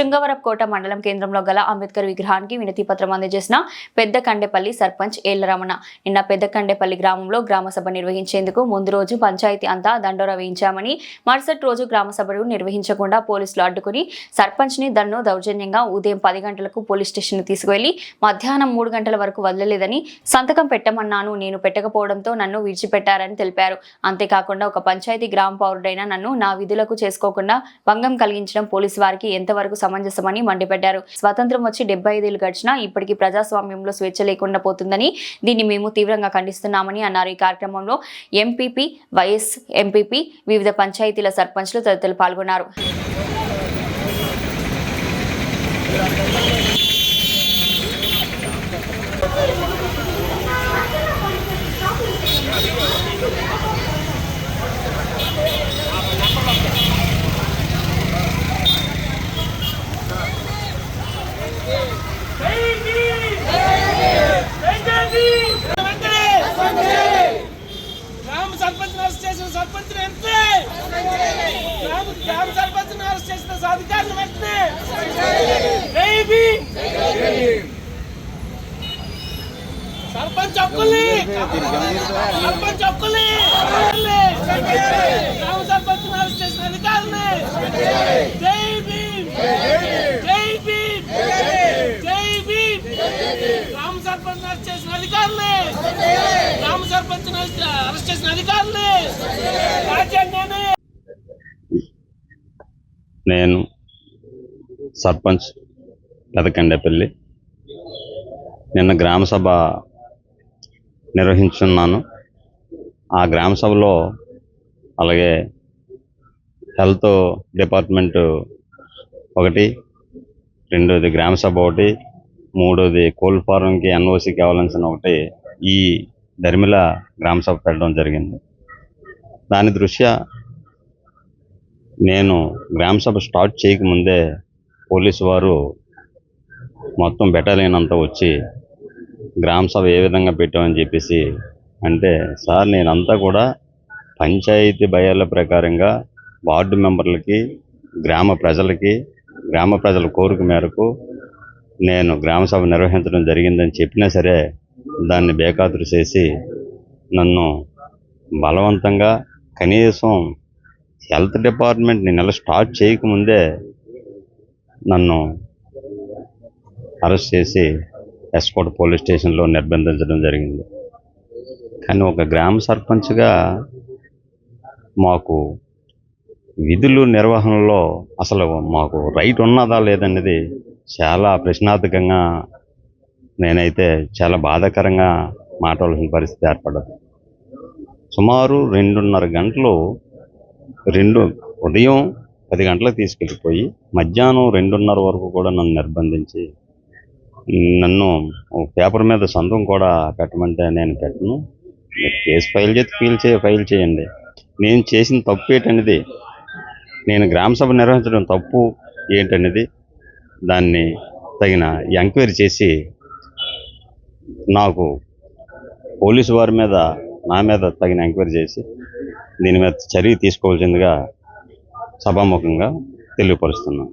శృంగవరపుకోట మండలం కేంద్రంలో గల అంబేద్కర్ విగ్రహానికి వినతి పత్రం అందజేసిన పెద్ద కండేపల్లి సర్పంచ్ ఏళ్ళరమణ నిన్న పెద్ద కండేపల్లి గ్రామంలో గ్రామసభ నిర్వహించేందుకు ముందు రోజు పంచాయతీ అంతా దండోర వేయించామని మరుసటి రోజు గ్రామసభను నిర్వహించకుండా పోలీసులు అడ్డుకుని సర్పంచ్ని దన్ను దౌర్జన్యంగా ఉదయం పది గంటలకు పోలీస్ స్టేషన్ తీసుకువెళ్ళి మధ్యాహ్నం మూడు గంటల వరకు వదలలేదని సంతకం పెట్టమన్నాను నేను పెట్టకపోవడంతో నన్ను విడిచిపెట్టారని తెలిపారు. అంతేకాకుండా ఒక పంచాయతీ గ్రామ పౌరుడైన నన్ను నా విధులకు చేసుకోకుండా భంగం కలిగించడం పోలీసు వారికి ఎంతవరకు సమంజసమని మండిపడ్డారు. స్వాతంత్రం వచ్చి డెబ్బై ఐదేళ్ళు గడిచినా ఇప్పటికీ ప్రజాస్వామ్యంలో స్వేచ్ఛ లేకుండా పోతుందని దీన్ని మేము తీవ్రంగా ఖండిస్తున్నామని అన్నారు. ఈ కార్యక్రమంలో ఎంపీపీ వైఎస్ ఎంపీపీ వివిధ పంచాయతీల సర్పంచ్లు తదితరులు పాల్గొన్నారు. సర్పంచ్ అరెస్ట్ చేసిన సర్పంచ్ వెంటనే గ్రామ గ్రామ సర్పంచ్ అరెస్ట్ చేసిన అధికారులు వెంటనే సర్పంచ్ హక్కుల్ని! సర్పంచ్ హక్కుల్ని! గ్రామ సర్పంచ్ అరెస్ట్ చేసిన అధికారుల్ని! సర్పంచ్ అరెస్ట్ చేసిన అధికారులే. గ్రామ సర్పంచ్ అరెస్ట్ చేసిన అధికారులే. రాజ్యాంగానే నేను సర్పంచ్ పెదకండేపల్లి. నిన్న గ్రామ సభ నిర్వహించున్నాను. ఆ గ్రామ సభలో అలాగే హెల్త్ డిపార్ట్మెంట్ ఒకటి రెండోది గ్రామ సభ ఒకటి మూడోది కోల్డ్ ఫారంకి ఎన్ఓసి కావాల్సిన ఒకటి ఈ ధర్మిల గ్రామ సభ పెట్టడం జరిగింది. దాని దృష్ట్యా నేను గ్రామ సభ స్టార్ట్ చేయకముందే పోలీసు వారు మొత్తం బెటాలియన్ అంతా వచ్చి గ్రామ సభ ఏ విధంగా పెట్టామని చెప్పేసి అంటే సార్ నేనంతా కూడా పంచాయతీ భయాల ప్రకారంగా వార్డు మెంబర్లకి గ్రామ ప్రజలకి గ్రామ ప్రజల కోరిక మేరకు నేను గ్రామ సభ నిర్వహించడం జరిగిందని చెప్పినా సరే దాన్ని బేఖాతురు చేసి నన్ను బలవంతంగా కనీసం హెల్త్ డిపార్ట్మెంట్ నేను నెల స్టార్ట్ చేయకముందే నన్ను అరెస్ట్ చేసి ఎస్కోట్ పోలీస్ స్టేషన్లో నిర్బంధించడం జరిగింది. కానీ ఒక గ్రామ సర్పంచ్గా మాకు విధులు నిర్వహణలో అసలు మాకు రైట్ ఉన్నదా లేదనేది చాలా ప్రశ్నార్థకంగా నేనైతే చాలా బాధాకరంగా మాట్లాడాల్సిన పరిస్థితి ఏర్పడదు సుమారు రెండున్నర గంటలు రెండు ఉదయం పది గంటలకు తీసుకెళ్ళిపోయి మధ్యాహ్నం రెండున్నర వరకు కూడా నన్ను నిర్బంధించి నన్ను ఒక పేపర్ మీద సొంతం కూడా పెట్టమంటే నేను పెట్టను. మీరు కేసు ఫైల్ చేసి ఫీల్ చేయ ఫైల్ చేయండి. నేను చేసిన తప్పు ఏంటనేది నేను గ్రామసభ నిర్వహించడం తప్పు ఏంటనేది దాన్ని తగిన ఎంక్వైరీ చేసి నాకు పోలీసు వారి మీద నా మీద తగిన ఎంక్వైరీ చేసి దీని మీద చర్య తీసుకోవాల్సిందిగా సభాముఖంగా తెలియపరుస్తున్నాను.